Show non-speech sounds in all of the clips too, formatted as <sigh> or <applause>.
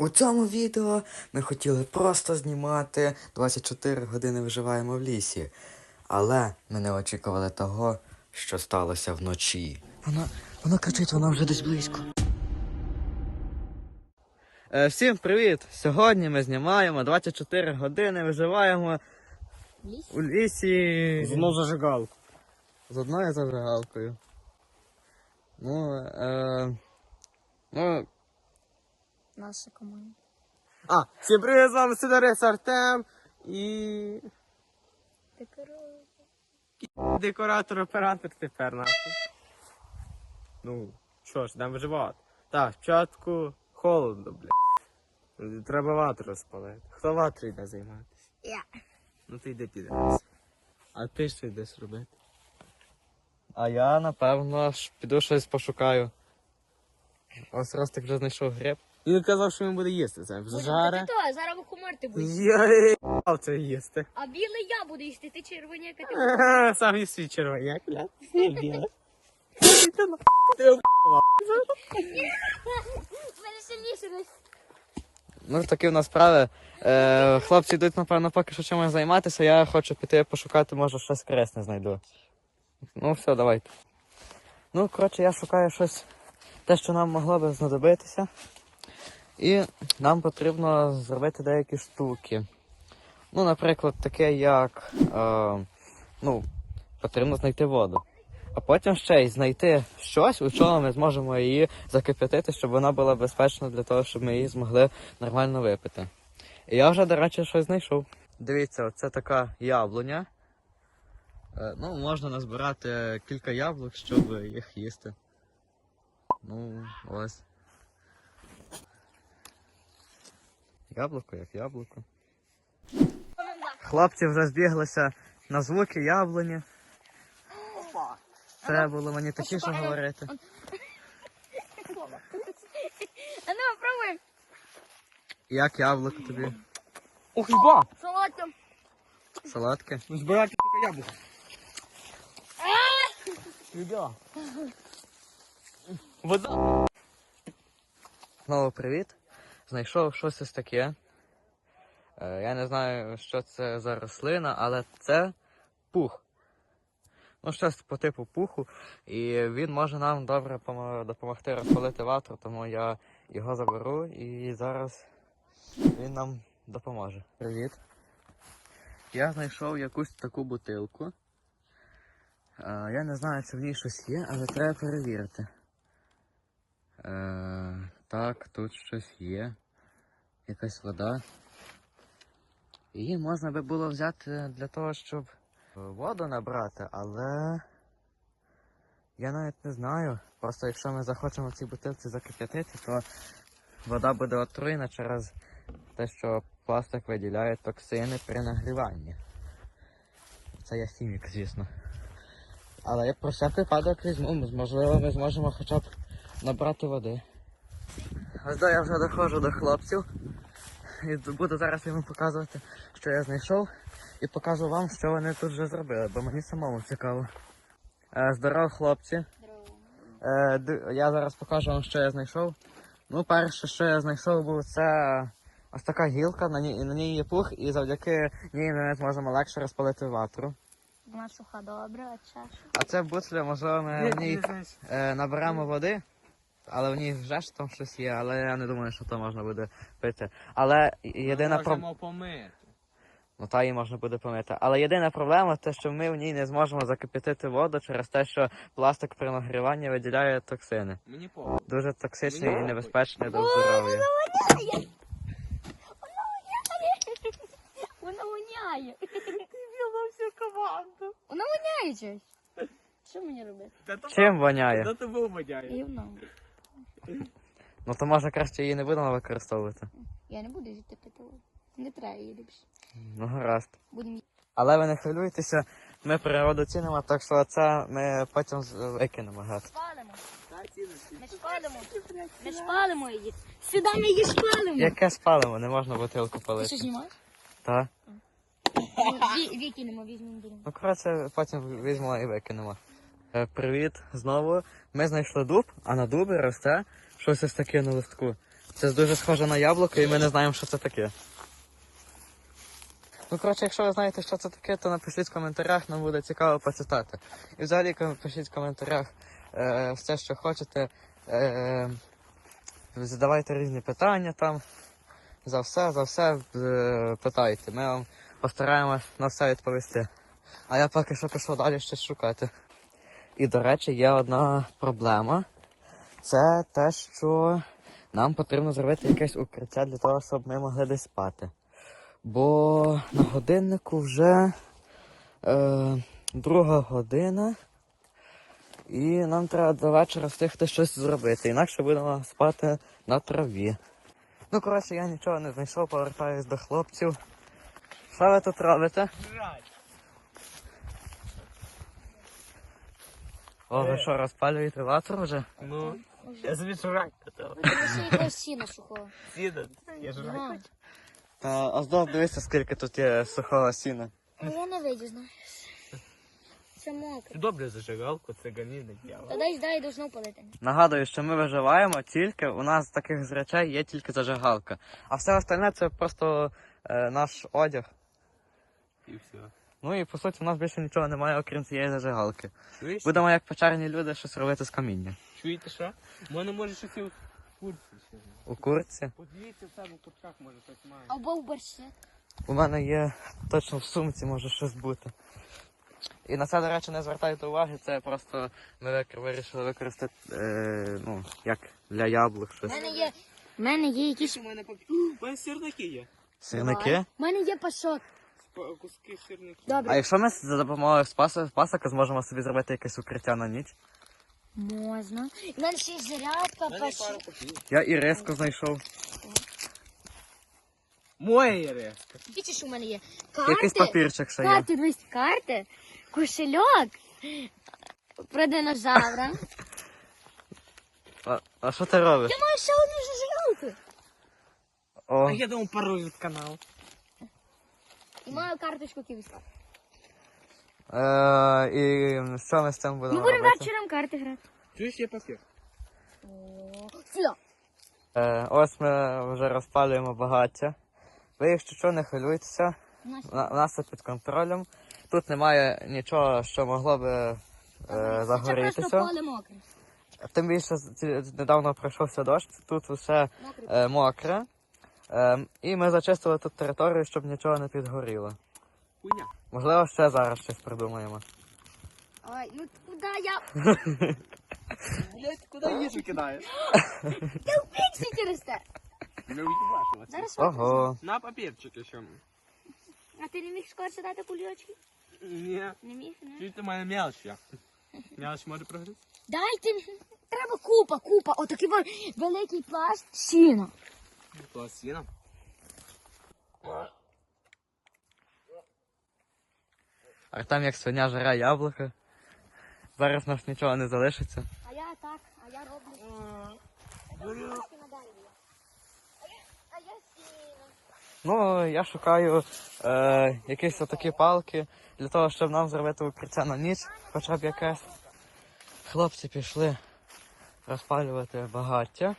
У цьому відео ми хотіли просто знімати 24 години виживаємо в лісі. Але ми не очікували того, що сталося вночі. Вона, вона кричить, вона вже десь близько. Е, всім привіт! Сьогодні ми знімаємо 24 години, виживаємо у лісі З одну зажигалку. з одною зажигалкою. Ну, е, ну, Наша команда. А, всім привіт, з вами Сидорис Артем і декоратор-оператор тепер нахуй. Ну, що ж, йдемо виживати. Так, спочатку холодно, бля. Треба ватру розпалити. Хто ватру йде займатися? Я. Ну ти йди підеш. А ти що йдеш робити? А я, напевно, ж піду щось пошукаю. Ось Ростик вже знайшов гриб. Він казав, що він буде їсти це. Зажаре. Ти то, зараз ви хумирти будеш. Я їбав це їсти. А білий я буду їсти, ти червоняка, ти Ага, Сам і свій червоняк, бля. в мене сильніше десь. Ну, такі в нас справи. Е, хлопці йдуть, напевно, поки що чимось займатися. Я хочу піти пошукати, може, щось корисне знайду. Ну, все, давайте. Ну, коротше, я шукаю щось, те, що нам могло би знадобитися. І нам потрібно зробити деякі штуки. Ну, наприклад, таке як. Е, ну, потрібно знайти воду. А потім ще й знайти щось, у чому ми зможемо її закип'ятити, щоб вона була безпечна для того, щоб ми її змогли нормально випити. І я вже, до речі, щось знайшов. Дивіться, це така яблуня. Е, ну, можна назбирати кілька яблук, щоб їх їсти. Ну, ось. Яблуко як яблуко. Хлопці вже збіглися на звуки яблуні. Треба було мені такі що говорити. А ну, пробуй. Як яблуко тобі? Ох, хіба? Солодко. Солодке? Збирати тільки яблуко. Вода. Знову привіт. Знайшов щось ось таке. Е, я не знаю, що це за рослина, але це пух. Ну, щось по типу пуху. І він може нам добре допомогти розпалити ватру, тому я його заберу і зараз він нам допоможе. Привіт. Я знайшов якусь таку бутилку. Е, я не знаю, чи в ній щось є, але треба перевірити. Е, так, тут щось є. Якась вода. Її можна би було взяти для того, щоб воду набрати, але я навіть не знаю. Просто якщо ми захочемо в цій бутилці закип'ятити, то вода буде отруєна через те, що пластик виділяє токсини при нагріванні. Це я хімік, звісно. Але я про всяк випадок візьму, можливо, ми зможемо хоча б набрати води. Ось я вже доходжу до хлопців. І буду зараз йому показувати, що я знайшов, і покажу вам, що вони тут вже зробили, бо мені самому цікаво. Е, здоров, хлопці. Е, я зараз покажу вам, що я знайшов. Ну, перше, що я знайшов, був це ось така гілка, на ній, на ній є пух, і завдяки ній ми зможемо легше розпалити ватру. Вона суха добре, а чаша. А це бутля, можливо, ми в ній е, наберемо води, але в ній вже ж там щось є, але я не думаю, що то можна буде пити. Але єдина проблема. Можемо помити. Ну та її можна буде помити. Але єдина проблема те, що ми в ній не зможемо закипятити воду через те, що пластик при нагріванні виділяє токсини. Мені похуй. Дуже токсичний і небезпечний до здоров'я. Вона воняє. Вона всю команду. Вона воняє щось. Що мені робити? Чим воняє? Був водяє? Гівно. <laughs> Ну то може краще її не будемо використовувати. Я не буду жити пити. Не треба її ліпше. Ну гаразд. Будемо Але ви не хвилюйтеся, ми природу цінимо, так що це ми потім викинемо гад. Спалимо. Ми спалимо. Ми спалимо її. Сюди ми її спалимо. Яке спалимо, не можна бутилку Ти палити. що знімаєш? Так. Викинемо, візьмемо. Ну, коротше, потім візьмемо і викинемо. Е, Привіт знову. Ми знайшли дуб, а на дубі росте щось ось таке на листку. Це дуже схоже на яблуко, і ми не знаємо, що це таке. Ну, коротше, якщо ви знаєте, що це таке, то напишіть в коментарях, нам буде цікаво почитати. І взагалі пишіть в коментарях е, все, що хочете. Е, задавайте різні питання там. За все, за все е, питайте. Ми вам постараємось на все відповісти. А я поки що пішов далі щось шукати. І, до речі, є одна проблема. Це те, що нам потрібно зробити якесь укриття для того, щоб ми могли десь спати. Бо на годиннику вже е, друга година, і нам треба до вечора встигти щось зробити, інакше будемо спати на траві. Ну, коротше, я нічого не знайшов, повертаюсь до хлопців. Що ви тут робите? О, ви що, розпалюєте ватру вже? Ну, я собі жрать готова. Ще якогось сіна сухого. Сіда, я жрать Ага. хочу. Та Оздов, дивися, скільки тут є сухого сіна. А я не вийду, знаєш. Це мокре. Ти добре зажигалку, це ганіна Та діяла. дай дай должно палити. Нагадую, що ми виживаємо тільки, у нас з таких з речей є тільки зажигалка. А все остальне це просто е, наш одяг. І все. Ну і по суті у нас більше нічого немає, окрім цієї зажигалки. Чуєш? Будемо як печерні люди щось робити з каміння. Чуєте що? У мене може щось і в курці ще. У курці. Подивіться в себе в куртках, може щось має. Або в борщі. У мене є точно в сумці може щось бути. І на це, до речі, не звертайте уваги, це просто ми вик- вирішили використати, е, ну, як для яблук У щось. мене є. У мене є якісь. У мене папір. <gasps> У мене сірники є. Сірники. У мене є пашот. Куски сірників. А якщо ми за допомогою спаса- пасока зможемо собі зробити якесь укриття на ніч? Можна. У мене ще є зарядка, папірів. Я і риску знайшов. Моє резко. Бачиш, у мене є Якийсь папірчик ще є. Карти, дивись, карти, кошельок про динозавра. А, а що ти робиш? Я маю ще одну. О, А я думав пароль від каналу. Маю карточку ківіска. е, і що ми з цим Ми будемо будемо робити? вечором карти грати. Чуєш, є папір? Сюди. Е, ось ми вже розпалюємо багаття. Ви, якщо що, не хвилюйтеся. У нас На- все під контролем. Тут немає нічого, що могло би е, Це просто загорітися. поле мокре. Тим більше ці- недавно пройшовся дощ, тут все Мокре. е, мокре. Е, і ми зачистили тут територію, щоб нічого не підгоріло. Хуйня. Можливо, ще зараз щось придумаємо. Ой, ну куди я? <laughs> Блять, куди їжу кидаєш? Я в пічці через те. Не уїбашила. Зараз Ого. На папірчик ще. А ти не міг скорше дати кульочки? Ні. Не міг, не? Чуєте, мене мелч я. Мелч може прогрити? Дайте. Треба купа, купа. Отакий вон великий пласт сіна. Пластина. Артем як свиня жре яблуко. Зараз нас нічого не залишиться. А я так, а я роблю. А я- А я сіна. Ну, я шукаю е, якісь отакі палки для того, щоб нам зробити укриття на ніч, хоча б якесь. Хлопці пішли розпалювати багаття,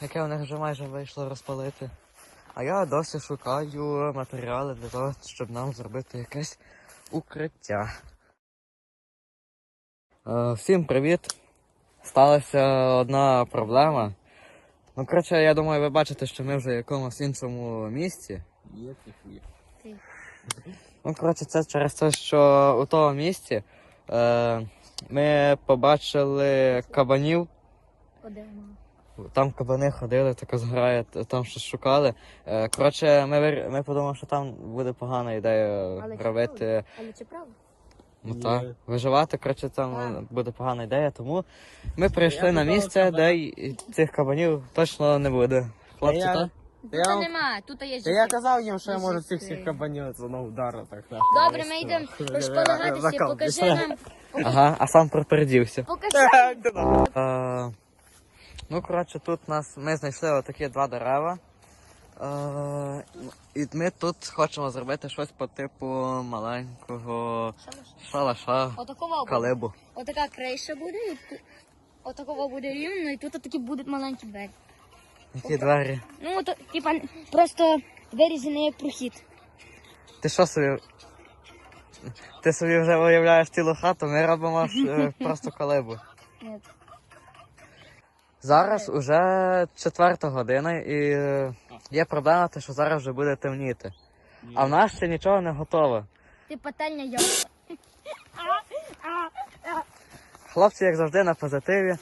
яке у них вже майже вийшло розпалити. А я досі шукаю матеріали для того, щоб нам зробити якесь укриття. Е, всім привіт! Сталася одна проблема. Ну, коротше, я думаю, ви бачите, що ми вже в якомусь іншому місці. Є. Ну, коротше, це через те, що у тому місці е, ми побачили кабанів. Одемо. Там кабани ходили, таке зграє, там щось шукали. Е, коротше, ми, вир- ми подумали, що там буде погана ідея Але чи робити. Але це правда? Ну так, виживати, коротше, там Так. буде погана ідея, тому ми прийшли Я на місце, де цих кабанів точно не буде. Хлопці, я- так? Я Тут вам- нема, тут є Та я казав їм, що я можу цих всіх кабанів одного удару так на. Добре, ми йдемо розполагатися, покажи нам. Ага, а сам пропердівся. Покажи. <laughs> Ну, коротше, тут нас ми знайшли отакі два дерева. Е, і ми тут хочемо зробити щось по типу маленького шалаша, буде. калибу. Отака криша буде, і тут- отакова буде рівно, і тут такі будуть маленькі двері. Які двері? Ну, то, типа, просто вирізаний як прохід. Ти що собі? Ти собі вже уявляєш цілу хату, ми робимо ж, е, просто колибу. Ні. Зараз уже четверта година і е, є проблема, те, що зараз вже буде темніти. А в нас ще нічого не готово. Ти пательня йола. Хлопці, як завжди, на позитиві.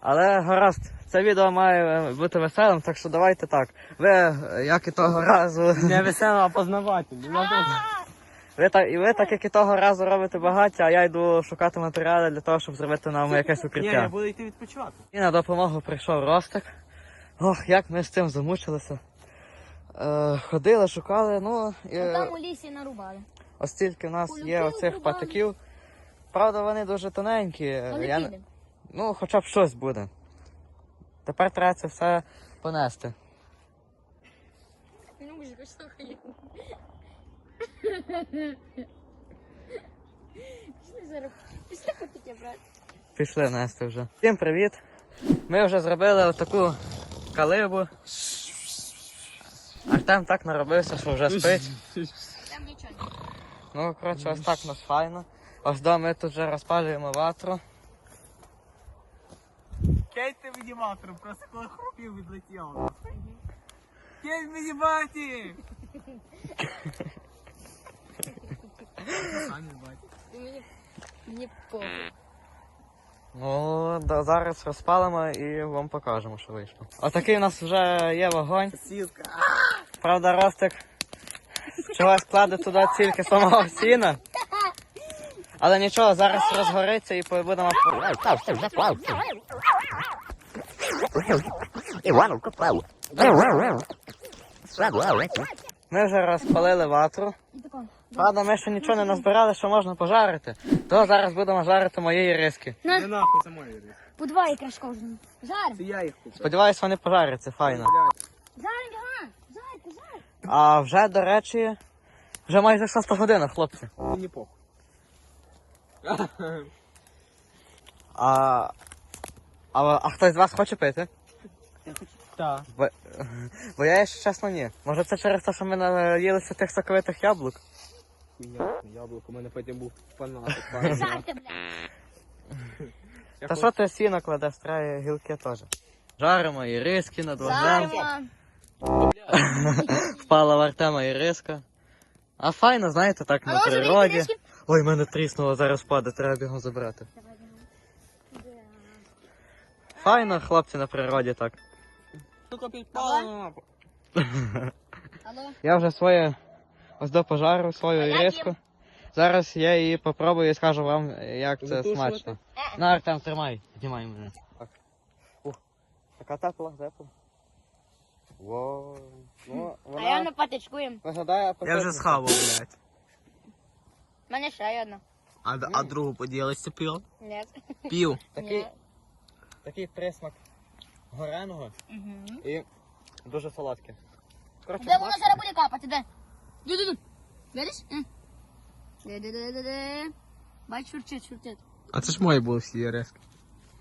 Але гаразд, це відео має е, бути веселим, так що давайте так. Ви, е, як і того разу, Не весело, а познавательно. Ви так, і ви так, як і того разу робите багаття, а я йду шукати матеріали для того, щоб зробити нам якесь укриття. Ні, я буду йти відпочивати. І на допомогу прийшов Ростик. Ох, як ми з цим замучилися. Е, ходили, шукали, ну і Там у лісі нарубали. ось тільки в нас є оцих рубали. патиків. Правда, вони дуже тоненькі. я не- Ну, хоча б щось буде. Тепер треба це все понести. Ну, мужик, що? Пішли зараз. Пішли таке, брат. Пішли нести вже. Всім привіт! Ми вже зробили таку калибу. Артем так наробився, що вже спить. Там нічого. Ну, коротше, ось так нас файно. Ось до ми тут вже розпалюємо ватру. Кинь ти мені матру, просто коли хрупів відлетів. Кинь мені баті! Мені... Мені похуй. Ну, да, зараз розпалимо і вам покажемо, що вийшло. Отакий у нас вже є вогонь. Сіска. Правда, Ростик чогось кладе туди тільки самого сіна. Але нічого, зараз розгориться і будемо. Ми вже розпалили ватру. Правда, ми ще нічого не назбирали, що можна пожарити. То зараз будемо жарити моєї риски. Не нахуй самої риси. По два ікраш кожному. Жарим. Це я їх купив. Сподіваюсь, вони пожаряться, файно. Жарим, ага. Жарь, жарь. А вже, до речі, вже майже шоста година, хлопці. Мені похуй. А, а, а хтось з вас хоче пити? Так. Бо, бо я, якщо чесно, ні. Може це через те, що ми наїлися тих соковитих яблук? Хуйня, яблуко, у мене потім був фанатик. <laughs> Жарте, бля. Та що ти сіно кладеш, треба гілки теж. Жаримо і риски над вогнем. Жаримо. <laughs> Впала в Артема і риска. А файно, знаєте, так на може природі. Ой, мене тріснуло, зараз падає, треба бігом забрати. Файно, хлопці, на природі так. Сука, підпала. Алло. <laughs> Я вже своє ось до пожару, свою іриску. Зараз я її попробую і скажу вам, як це смачно. На, Артем, тримай, піднімай мене. Так. Ух, така тепла, тепла. Во, ну, А я на патичкуємо. виглядає Я вже схавав, блядь. У мене ще одна. А, а другу поділися пив? Ні. Пів. Такий, Ні. такий присмак гореного Угу. і дуже солодкий. Коротше, Де воно смачно. зараз буде капати, де? Ду-ду-ду. Видиш? М. Де-де-де-де-де. Бач, шурчить, шурчить. А це ж мої були всі резки.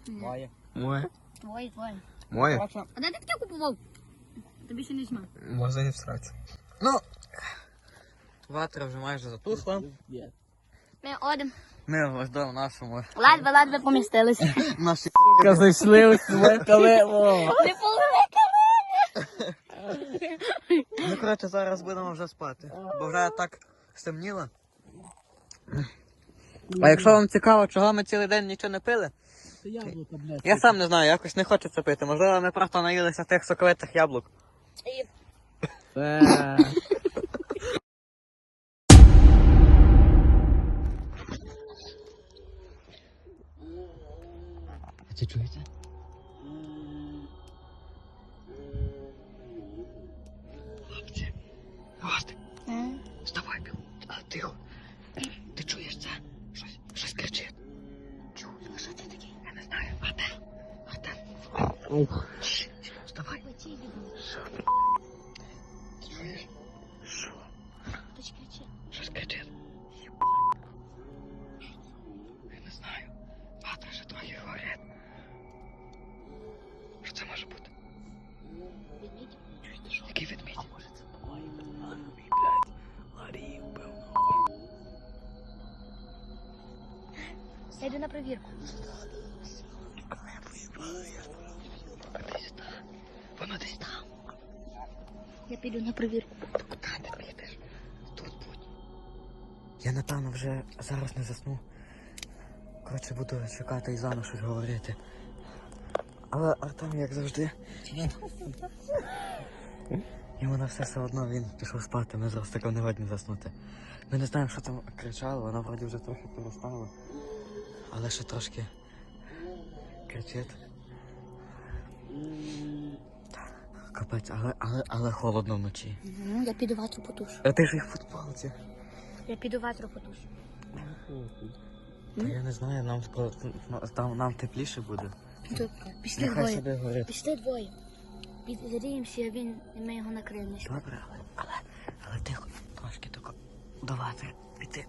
Має. Моє? Твої, твої. Моє? А де ти таке купував? Тобі ще не зма. Можна не всрати. ну, ватра вже майже затухла. Ми одем. Ми до нашому Ладве, ладве помістились. <laughs> наші <laughs> Зайшли ось викали. Не половика. Ну, коротше, зараз будемо вже спати, бо вже так стемніло. А якщо вам цікаво, чого ми цілий день нічого не пили, блядь. я сам не знаю, якось не хочу це пити. Можливо, ми просто наїлися тих соковитих яблук. А це чуєте? Гостик, вставай, Біл. А, тихо. Ти чуєш це? Щось, щось кричить. Чую, а що це таке? Я не знаю. Артем. Шш, Вставай. Піду на перевірку. Куди ти підеш? Тут будь. Я напевно вже зараз не засну. Коротше, буду чекати і заново щось говорити. Але Артем, як завжди. Йому на все все одно він пішов спати, ми зараз тако не годні заснути. Ми не знаємо, що там кричало, вона вроді вже трохи перестала. Але ще трошки кричить. Капець, але, але, але холодно вночі. Ну, я піду ватру потушу. А ти ж їх футболці. Я піду ватру потушу. Та я не знаю, нам скоро там нам тепліше буде. То Пішли Нехай двоє. собі горить. Пішли двоє. Підгріємося, він і ми його накриємо. Добре, але, але, але тихо, трошки тако давати піти.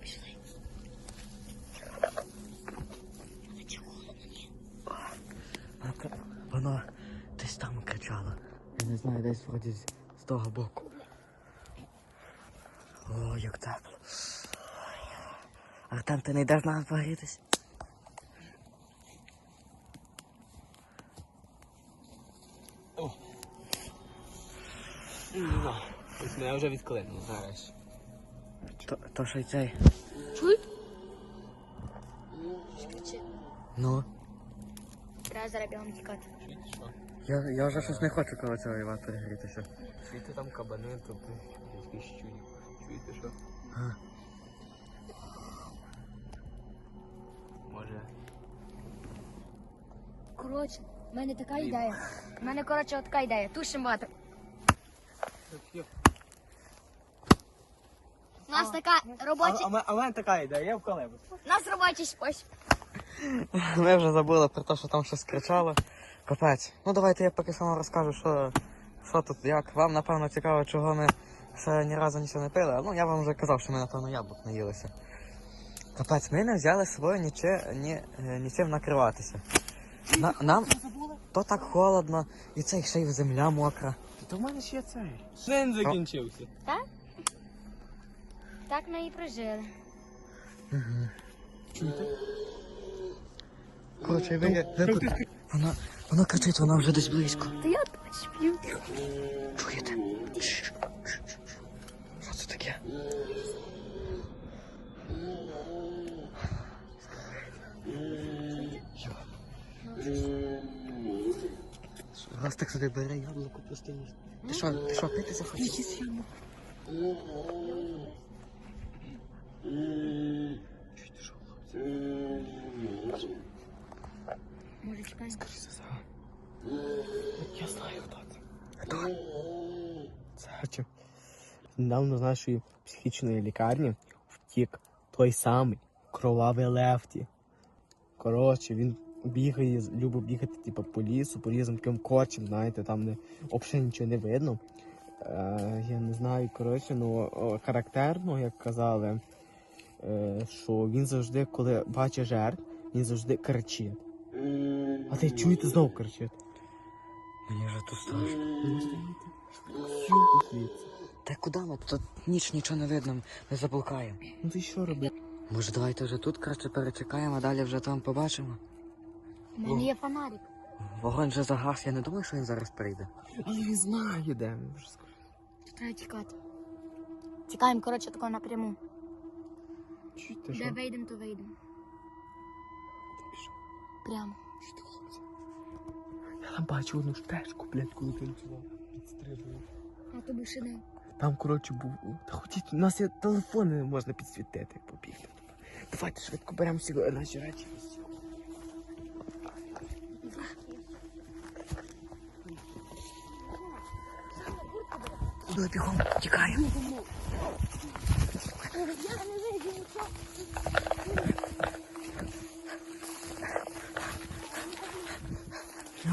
Пішли. Але чого? А то воно десь там кричало. Я не знаю, десь вроді з, з того боку. О, як тепло. Артем, ти не йдеш на нас погрітись? Ось мене вже відклинуло зараз. То, то що й цей. Чуй? Ну, Треба зараз бігом тікати. Я, я вже щось не хочу коло цього Івана перегрітися. Чуєте там кабани, то якісь щурі. Чуєте що? А. Може. Коротше, в мене така ідея. У мене, коротше, така ідея. Тушим ватру. У нас така робоча... А в мене така ідея, я в колебу. У нас робочий спосіб. <laughs> Ми вже забули про те, що там щось кричало. Капець. Ну давайте я поки сам розкажу, що, що тут, як. Вам напевно цікаво, чого ми ще ні разу нічого не пили. Ну я вам вже казав, що ми напевно яблук наїлися. Капець, ми не взяли з собою нічи, ні, е, нічим накриватися. На, нам то так холодно, і це ще й земля мокра. То в мене ще цей. День закінчився. Так Так ми і прожили. Коротше, ви, ви куди? Вона, вона кричить, вона вже десь близько. Та я п'ю. Чуєте? Що це таке? Раз так собі бере яблуко постійно. Ти що, ти що, пити захотів? Чуєте, що? Може, чекаємо? Я знаю, хто це. Хто? Це. Недавно з нашої психічної лікарні втік той самий кровавий Лефті. Коротше, він бігає, любить бігати типу, по лісу, по різним таким корчем, знаєте, там не взагалі нічого не видно. Е, я не знаю, коротше, ну характерно, як казали, е, що він завжди, коли бачить жертв, він завжди кричить. А ти чуєте знову кричить? Мені вже тут страшно. Та куди ми? Тут ніч нічого не видно, ми заблукаємо. Ну ти що робиш? Може, давайте вже тут краще перечекаємо, а далі вже там побачимо. У мене є фонарик. Вогонь вже загас, я не думаю, що він зараз прийде. Але він знає, де ми вже скажу. Треба тікати. Тікаємо, коротше, тако напряму. Чуєте, Де що? вийдемо, то вийдемо. Прямо. Я там бачу одну штешку, блядь, коли танцював. Підстрибував. А то був шинель. Там, коротше, був. Та ходіть, у нас є телефони, можна підсвітити, побігти. Давайте швидко беремо всі наші речі. бігом, тікаємо. Я не вийду нічого.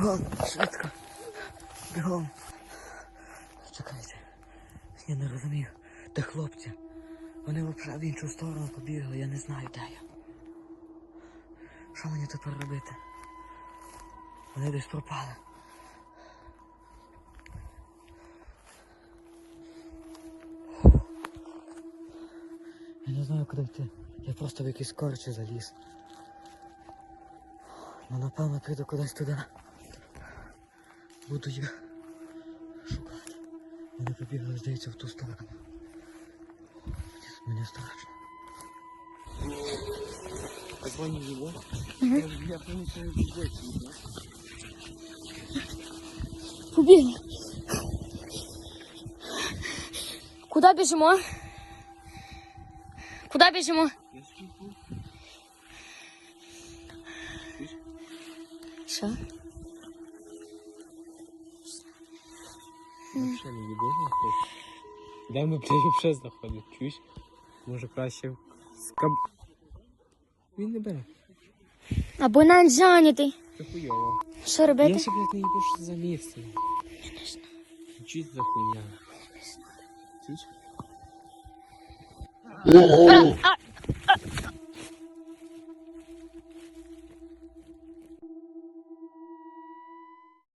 Бігом, швидко. Бігом. Чекайте. Я не розумію. Де хлопці? Вони в іншу сторону побігли, я не знаю, де я. Що мені тепер робити? Вони десь пропали. Я не не знаю, куди йти. Я просто в якийсь корчі заліз. Ну, напевно, піду кудись туди. Буду їх шукати. Вони побігли, здається, в ту сторону. Мені страшно. Позвони йому. Я помню, Побігли. Куди біжимо? Куди біжимо? Що? Вообще не їбу нахуй. Де ми, блядь, знаходимо? Чуєш? Може краще в скаб... Він не бере. Абонент зайнятий. Це хуйово. Що Я робити? ще, блядь, не їбу, що за місце. Чуть за хуйня. Чуєш? А,